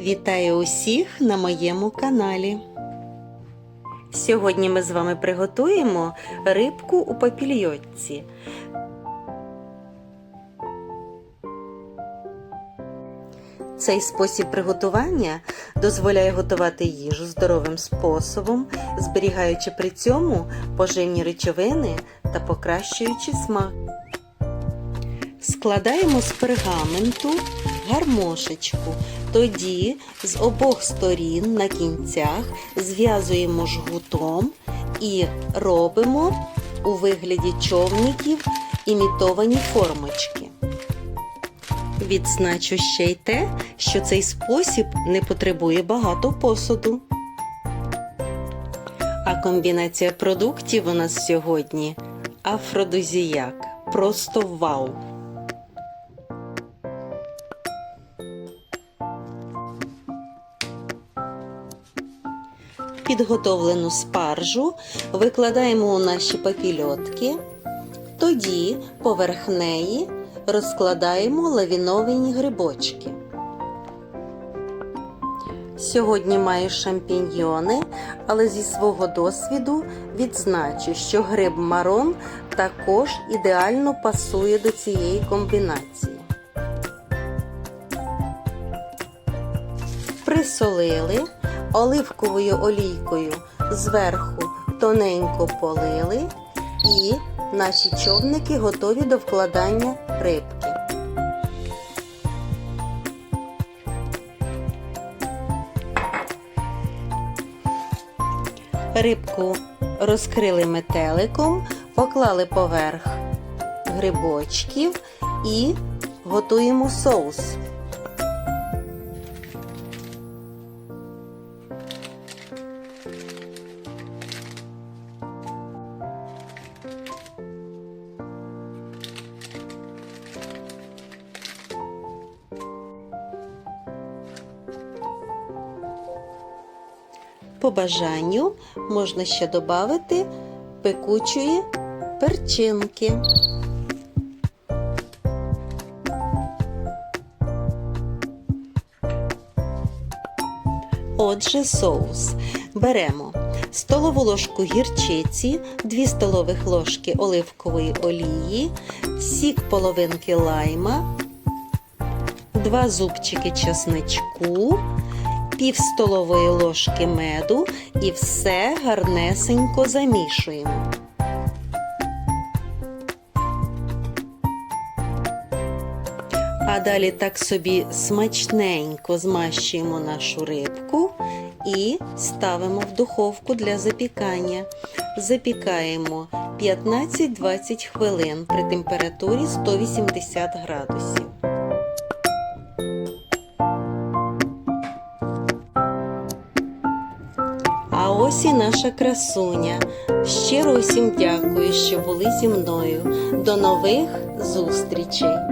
Вітаю усіх на моєму каналі. Сьогодні ми з вами приготуємо рибку у папільйотці. Цей спосіб приготування дозволяє готувати їжу здоровим способом, зберігаючи при цьому поживні речовини та покращуючи смак. Складаємо з пергаменту гармошечку. Тоді з обох сторін на кінцях зв'язуємо жгутом і робимо у вигляді човників імітовані формочки. Відзначу ще й те, що цей спосіб не потребує багато посуду. А комбінація продуктів у нас сьогодні афродизіяк. Просто вау! Підготовлену спаржу викладаємо у наші папільотки, тоді поверх неї розкладаємо лавіновані грибочки. Сьогодні маю шампіньйони, але зі свого досвіду відзначу, що гриб марон також ідеально пасує до цієї комбінації. Присолили, оливковою олійкою зверху тоненько полили і наші човники готові до вкладання рибки. Рибку розкрили метеликом, поклали поверх грибочків і готуємо соус. По бажанню можна ще додати пекучої перчинки. Отже, соус. Беремо столову ложку гірчиці, 2 столових ложки оливкової олії, сік половинки лайма, 2 зубчики чесничку, пів столової ложки меду і все гарнесенько замішуємо. А далі так собі смачненько змащуємо нашу рибку і ставимо в духовку для запікання. Запікаємо 15-20 хвилин при температурі 180 градусів. Ось і наша красуня. Щиро усім дякую, що були зі мною. До нових зустрічей!